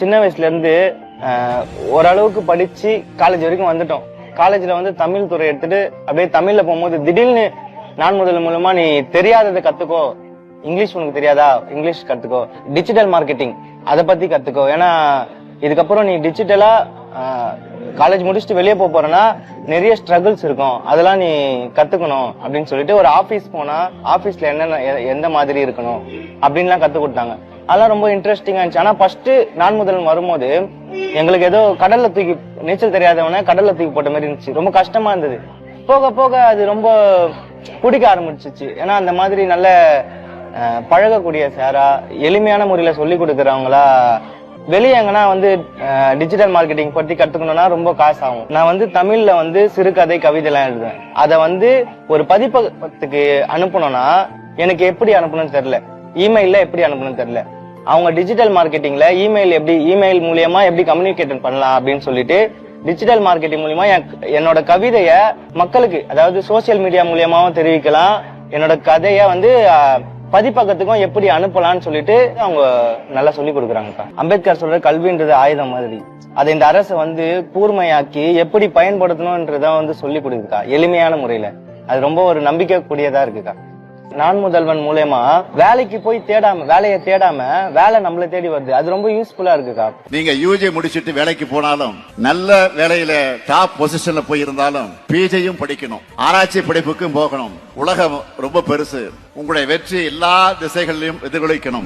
சின்ன வயசுல இருந்து ஓரளவுக்கு படிச்சு காலேஜ் வரைக்கும் வந்துட்டோம். காலேஜ்ல வந்து தமிழ் துறை எடுத்துட்டு அப்படியே தமிழ்ல போகும்போது திடீர்னு நான் முதல் மூலமா நீ தெரியாததை கத்துக்கோ. இங்கிலீஷ் உனக்கு தெரியாதா? இங்கிலீஷ் கத்துக்கோ. டிஜிட்டல் மார்க்கெட்டிங் அதை பத்தி கத்துக்கோ. ஏன்னா இதுக்கப்புறம் நீ டிஜிட்டலா காலேஜ் முடிச்சுட்டு வெளியே போக போறேன்னா நிறைய ஸ்ட்ரகிள்ஸ் இருக்கும். அதெல்லாம் நீ கத்துக்கணும் அப்படின்னு சொல்லிட்டு ஒரு ஆபீஸ் போனா ஆபீஸ்ல என்னென்ன எ- எந்த மாதிரி இருக்கணும் அப்படின்லாம் கத்து கொடுத்தாங்க. அதெல்லாம் ரொம்ப இன்ட்ரெஸ்டிங்கா இருந்துச்சு. ஆனா ஃபர்ஸ்ட் நான் முதல் வரும்போது எங்களுக்கு ஏதோ கடல்ல தூக்கி நீச்சல் தெரியாதவன கடல்ல தூக்கி போட்ட மாதிரி இருந்துச்சு. ரொம்ப கஷ்டமா இருந்தது. போக போக அது ரொம்ப பிடிக்க ஆரம்பிச்சிச்சு. ஏன்னா அந்த மாதிரி நல்ல பழகக்கூடிய சாரா எளிமையான முறையில சொல்லி கொடுக்கறவங்களா வெளியே எங்கன்னா வந்து டிஜிட்டல் மார்க்கெட்டிங் பத்தி கத்துக்கணும்னா ரொம்ப காசு ஆகும் நான் வந்து தமிழ்ல வந்து சிறுகதை கவிதைலாம் எழுதுவேன். அதை வந்து ஒரு பதிப்பகத்துக்கு அனுப்பணும்னா எனக்கு எப்படி அனுப்பணும்னு தெரியல. இமெயிலில் எப்படி அனுப்பணும்னு தெரியல. அவங்க டிஜிட்டல் மார்க்கெட்டிங்ல இமெயில் எப்படி இமெயில் மூலியமா எப்படி கம்யூனிகேட் பண்ணலாம் அப்படின்னு சொல்லிட்டு டிஜிட்டல் மார்க்கெட்டிங் மூலியமா என்- என்னோட கவிதைய மக்களுக்கு அதாவது சோசியல் மீடியா மூலியமாவும் தெரிவிக்கலாம். என்னோட கதைய வந்து பதிப்பகத்துக்கும் எப்படி அனுப்பலாம்னு சொல்லிட்டு அவங்க நல்லா சொல்லி கொடுக்குறாங்கக்கா அம்பேத்கர் சொல்ற கல்வின்றது ஆயுதம் மாதிரி. அதை இந்த அரசு வந்து கூர்மையாக்கி எப்படி பயன்படுத்தணும்ன்றத வந்து சொல்லி கொடுக்குக்கா எளிமையான முறையில. அது ரொம்ப ஒரு நம்பிக்கை கூடியதா இருக்குக்கா? நான் முதல்வன் மூலயமா வேலைக்கு போய் தேடாம வேலையை தேடாம வேலை நம்மள தேடி வருது. அது ரொம்ப யூஸ்ஃபுல்லா இருக்குக்கா நீங்க யூஜி முடிச்சிட்டு வேலைக்கு போனாலும் நல்ல வேலையில டாப் பொசிஷன்ல போய் இருந்தாலும் பிஜியும் படிக்கணும். ஆராய்ச்சி படிப்புக்கும் போகணும். உலகம் ரொம்ப பெருசு. உங்களுடைய வெற்றி எல்லா திசைகளிலும் எதிர்கொலிக்கணும்